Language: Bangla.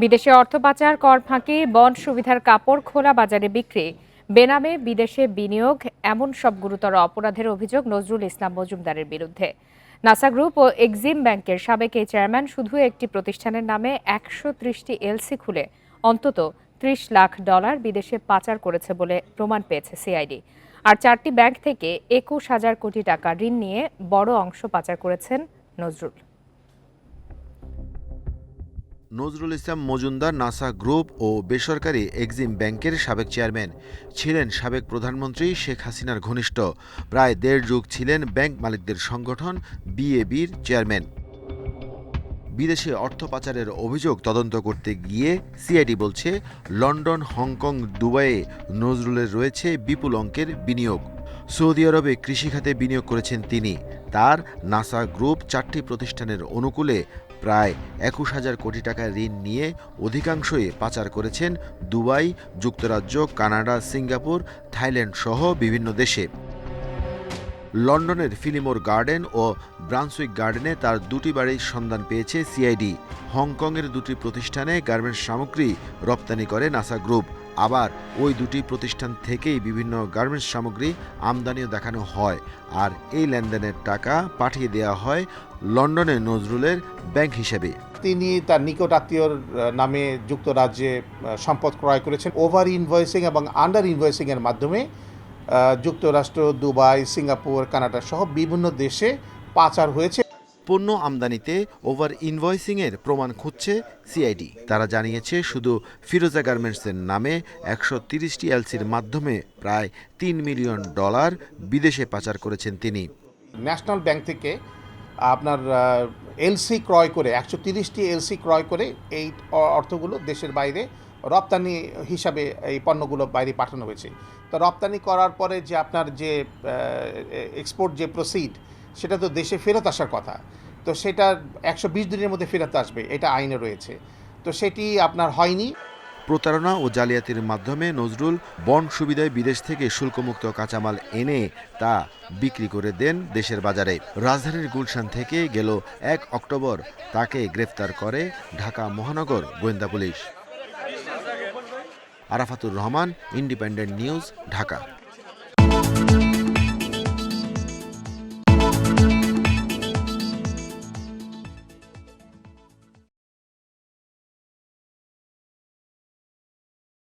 বিদেশে অর্থ পাচার, কর ফাঁকি, বন্ড সুবিধার কাপড় খোলা বাজারে বিক্রি, বেনামে বিদেশে বিনিয়োগ, এমন সব গুরুতর অপরাধের অভিযোগ নজরুল ইসলাম মজুমদারের বিরুদ্ধে। নাসা গ্রুপ ও এক্সিম ব্যাংকের সাবেক এই চেয়ারম্যান শুধু একটি প্রতিষ্ঠানের নামে একশো ত্রিশটি এলসি খুলে অন্তত ত্রিশ লাখ ডলার বিদেশে পাচার করেছে বলে প্রমাণ পেয়েছে সিআইডি। আর চারটি ব্যাংক থেকে একুশ হাজার কোটি টাকা ঋণ নিয়ে বড় অংশ পাচার করেছেন নজরুল। নজরুল ইসলাম মজুমদার, নাসা গ্রুপ ও বেসরকারি এক্সিম ব্যাংকের সাবেক চেয়ারম্যান ছিলেন সাবেক প্রধানমন্ত্রী শেখ হাসিনার ঘনিষ্ঠ। প্রায় দেড় যুগ ছিলেন ব্যাংক মালিকদের সংগঠন, বিএবির চেয়ারম্যান। বিদেশে অর্থ পাচারের অভিযোগ তদন্ত করতে গিয়ে সিআইডি বলছে, লন্ডন, হংকং, দুবাইয়ে নজরুলের রয়েছে বিপুল অঙ্কের বিনিয়োগ। সৌদি আরবে কৃষিখাতে বিনিয়োগ করেছেন তিনি। তার নাসা গ্রুপ চারটি প্রতিষ্ঠানের অনুকূলে প্রায় একুশ হাজার কোটি টাকা ঋণ নিয়ে অধিকাংশই পাচার করেছেন দুবাই, যুক্তরাজ্য, কানাডা, সিঙ্গাপুর, থাইল্যান্ড সহ বিভিন্ন দেশে। লন্ডনের ফিলিমোর গার্ডেন ও ব্রান্সউইক গার্ডেনে তার দুটি বাড়ির সন্ধান পেয়েছে সিআইডি। হংকংয়ের দুটি প্রতিষ্ঠানে গার্মেন্টস সামগ্রী রপ্তানি করে নাসা গ্রুপ। আবার ওই দুটি প্রতিষ্ঠান থেকেই বিভিন্ন গার্মেন্টস সামগ্রী আমদানিও দেখানো হয়। আর এই লেনদেনের টাকা পাঠিয়ে দেওয়া হয় লন্ডনে নজরুলের ব্যাংক হিসেবে। তিনি তার নিকট আত্মীয়র নামে যুক্তরাজ্যে সম্পদ ক্রয় করেছেন। ওভার ইনভয়েসিং এবং আন্ডার ইনভয়েসিং এর মাধ্যমে যুক্তরাষ্ট্র, দুবাই, সিঙ্গাপুর, কানাডা সহ বিভিন্ন দেশে পাচার হয়েছে। পণ্য আমদানিতে ওভার ইনভয়েসিংয়ের প্রমাণ খুঁজছে সিআইডি। তারা জানিয়েছে, শুধু ফিরোজা গার্মেন্টসের নামে একশো তিরিশটি এলসির মাধ্যমে প্রায় তিন মিলিয়ন ডলার বিদেশে পাচার করেছেন তিনি। ন্যাশনাল ব্যাংক থেকে আপনার এলসি ক্রয় করে, একশো তিরিশটি এলসি ক্রয় করে এই অর্থগুলো দেশের বাইরে রপ্তানি হিসাবে এই পণ্যগুলো বাইরে পাঠানো হয়েছে। তো রপ্তানি করার পরে যে আপনার যে এক্সপোর্ট যে প্রসিড সেটা তো দেশে ফেরত আসার কথা। তো সেটা একশো বিশ দিনের মধ্যে ফেরত আসবে, এটা আইনে রয়েছে। তো সেটি আপনার হয়নি। প্রতারণা ও জালিয়াতির মাধ্যমে নজরুল বন্ড সুবিধায় বিদেশ থেকে শুল্কমুক্ত কাঁচামাল এনে তা বিক্রি করে দেন দেশের বাজারে। রাজধানীর গুলশান থেকে গেল এক অক্টোবর, তাকে গ্রেফতার করে ঢাকা মহানগর গোয়েন্দা police. Arafatur Rahman, Independent news, Dhaka.